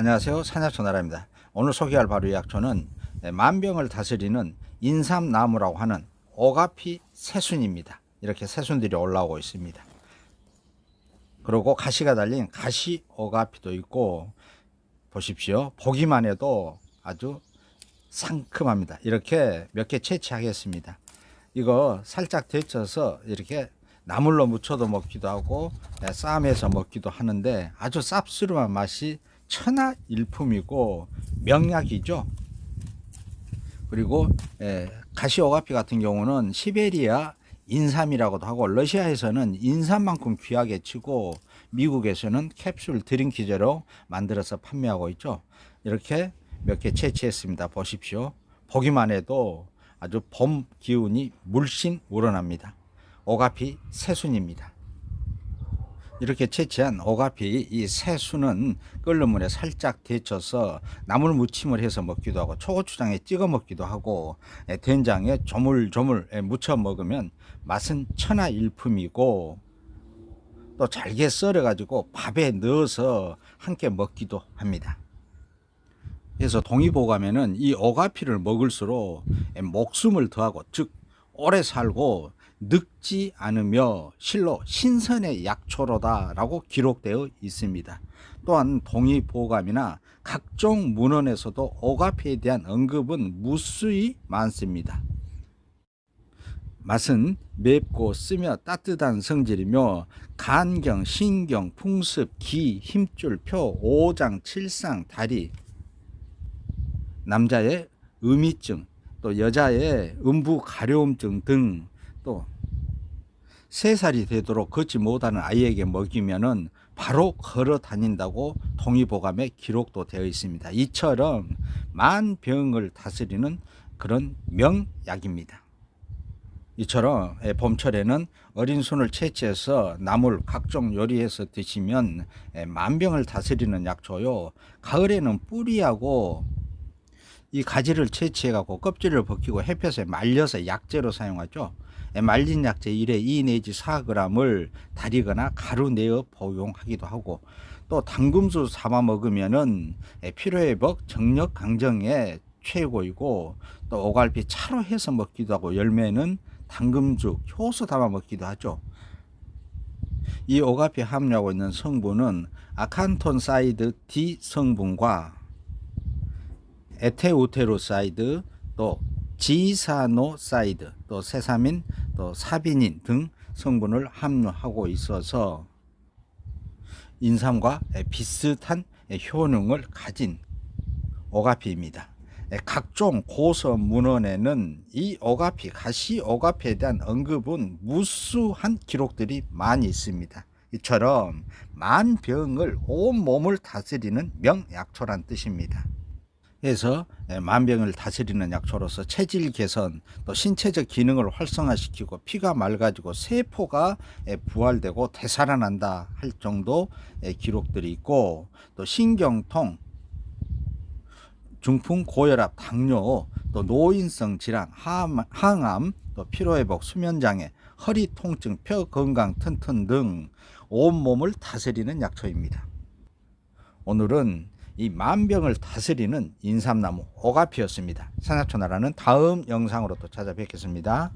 안녕하세요. 산야초나라입니다. 오늘 소개할 바로 이 약초는 만병을 다스리는 인삼나무라고 하는 오가피 새순입니다. 이렇게 새순들이 올라오고 있습니다. 그리고 가시가 달린 가시 오가피도 있고 보십시오. 보기만 해도 아주 상큼합니다. 이렇게 몇 개 채취하겠습니다. 이거 살짝 데쳐서 이렇게 나물로 무쳐도 먹기도 하고 네, 쌈에서 먹기도 하는데 아주 쌉스름한 맛이 천하 일품이고 명약이죠. 그리고 에, 가시오가피 같은 경우는 시베리아 인삼이라고도 하고 러시아에서는 인삼만큼 귀하게 치고 미국에서는 캡슐 드링키제로 만들어서 판매하고 있죠. 이렇게 몇 개 채취했습니다. 보십시오. 보기만 해도 아주 봄 기운이 물씬 우러납니다. 오가피 새순입니다. 이렇게 채취한 오가피 이 새순은 끓는 물에 살짝 데쳐서 나물 무침을 해서 먹기도 하고 초고추장에 찍어 먹기도 하고 에, 된장에 조물조물 에, 무쳐 먹으면 맛은 천하일품이고 또 잘게 썰어 가지고 밥에 넣어서 함께 먹기도 합니다. 그래서 동의보감에는 이 오가피를 먹을수록 에, 목숨을 더하고 즉 오래 살고 늙지 않으며 실로 신선의 약초로다라고 기록되어 있습니다. 또한 동의보감이나 각종 문헌에서도 오가피에 대한 언급은 무수히 많습니다. 맛은 맵고 쓰며 따뜻한 성질이며 간경, 신경, 풍습, 기, 힘줄, 표, 오장, 칠상, 다리 남자의 음이증 또 여자의 음부 가려움증 등 또 세 살이 되도록 걷지 못하는 아이에게 먹이면은 바로 걸어 다닌다고 동의보감에 기록도 되어 있습니다. 이처럼 만 병을 다스리는 그런 명약입니다. 이처럼 예, 봄철에는 어린 손을 채취해서 나물 각종 요리해서 드시면 예, 만병을 다스리는 약초요. 가을에는 뿌리하고 이 가지를 채취해 갖고 껍질을 벗기고 햇볕에 말려서 약재로 사용하죠. 예, 말린 약재 1에 2 내지 4g을 다리거나 가루 내어 복용하기도 하고 또 당금수 삼아 먹으면은 예, 피로회복, 정력 강정에 최고이고 또 오갈피 차로 해서 먹기도 하고 열매는 당금죽, 효소 담아 먹기도 하죠. 이 오가피 함유하고 있는 성분은 아칸톤사이드 D 성분과 에테우테로사이드 또 지사노사이드 또 세사민 또 사비닌 등 성분을 함유하고 있어서 인삼과 비슷한 효능을 가진 오가피입니다. 각종 고서 문헌에는 이 오가피, 가시 오가피에 대한 언급은 무수한 기록들이 많이 있습니다. 이처럼 만병을 온 몸을 다스리는 명약초란 뜻입니다. 그래서 만병을 다스리는 약초로서 체질 개선, 또 신체적 기능을 활성화시키고 피가 맑아지고 세포가 부활되고 되살아난다 할 정도 기록들이 있고 또 신경통, 중풍, 고혈압, 당뇨, 또 노인성 질환, 항암 또 피로회복, 수면장애, 허리 통증, 뼈 건강 튼튼 등 온몸을 다스리는 약초입니다. 오늘은 이 만병을 다스리는 인삼나무 오가피였습니다. 산야초나라는 다음 영상으로 또 찾아뵙겠습니다.